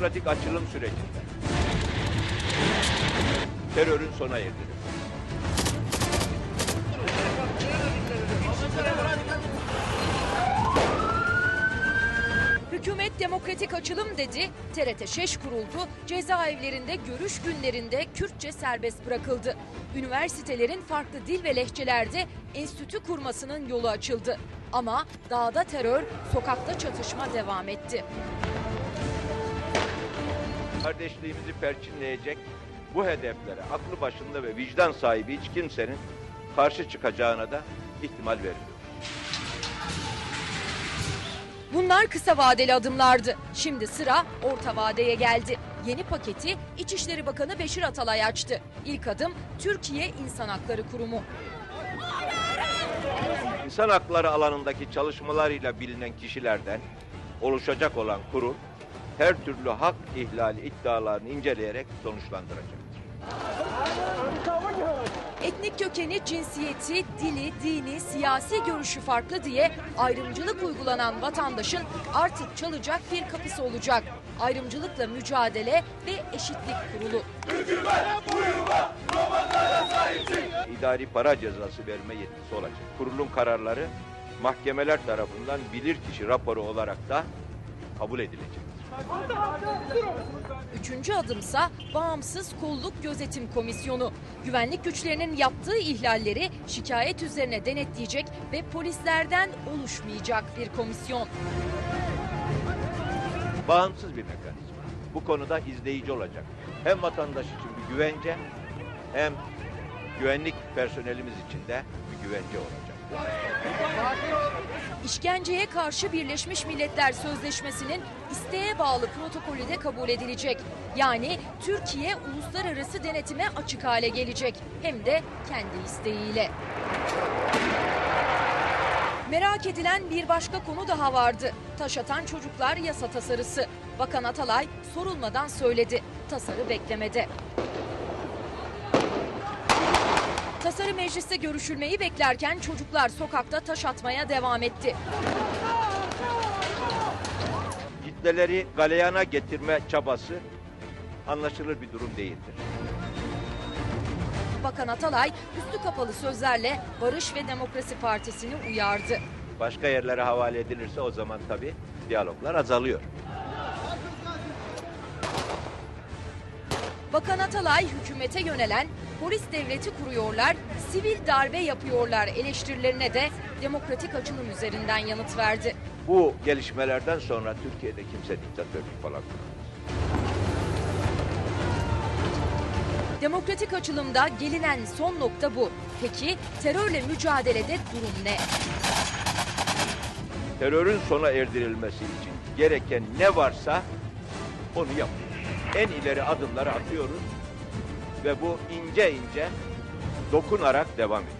demokratik açılım sürecinde terörün sona erdirilmesi. Hükümet demokratik açılım dedi, TRT Şeş kuruldu, cezaevlerinde görüş günlerinde Kürtçe serbest bırakıldı. Üniversitelerin farklı dil ve lehçelerde enstitü kurmasının yolu açıldı. Ama dağda terör, sokakta çatışma devam etti. Kardeşliğimizi perçinleyecek bu hedeflere aklı başında ve vicdan sahibi hiç kimsenin karşı çıkacağına da ihtimal vermiyor. Bunlar kısa vadeli adımlardı. Şimdi sıra orta vadeye geldi. Yeni paketi İçişleri Bakanı Beşir Atalay açtı. İlk adım Türkiye İnsan Hakları Kurumu. İnsan hakları alanındaki çalışmalarıyla bilinen kişilerden oluşacak olan kurul her türlü hak ihlali iddialarını inceleyerek sonuçlandıracaktır. Etnik kökeni, cinsiyeti, dili, dini, siyasi görüşü farklı diye ayrımcılık uygulanan vatandaşın artık çalacak bir kapısı olacak. Ayrımcılıkla mücadele ve eşitlik kurulu. İdari para cezası verme yetkisi olacak. Kurulun kararları mahkemeler tarafından bilirkişi raporu olarak da kabul edilecek. Üçüncü adımsa bağımsız kolluk gözetim komisyonu. Güvenlik güçlerinin yaptığı ihlalleri şikayet üzerine denetleyecek ve polislerden oluşmayacak bir komisyon. Bağımsız bir mekanizma. Bu konuda izleyici olacak. Hem vatandaş için bir güvence hem güvenlik personelimiz için de bir güvence olacak. İşkenceye karşı Birleşmiş Milletler Sözleşmesi'nin isteğe bağlı protokolü de kabul edilecek. Yani Türkiye uluslararası denetime açık hale gelecek. Hem de kendi isteğiyle. Merak edilen bir başka konu daha vardı. Taş atan çocuklar yasa tasarısı. Bakan Atalay sorulmadan söyledi. Tasarı beklemede. Tasarı mecliste görüşülmeyi beklerken çocuklar sokakta taş atmaya devam etti. Kitleleri galeyana getirme çabası anlaşılır bir durum değildir. Bakan Atalay üstü kapalı sözlerle Barış ve Demokrasi Partisi'ni uyardı. Başka yerlere havale edilirse o zaman tabii diyaloglar azalıyor. Bakan Atalay hükümete yönelen polis devleti kuruyorlar, sivil darbe yapıyorlar eleştirilerine de demokratik açılım üzerinden yanıt verdi. Bu gelişmelerden sonra Türkiye'de kimse diktatörlük falan kuramaz. Demokratik açılımda gelinen son nokta bu. Peki terörle mücadelede durum ne? Terörün sona erdirilmesi için gereken ne varsa onu yapıyoruz. En ileri adımları atıyoruz ve bu ince ince dokunarak devam ediyor.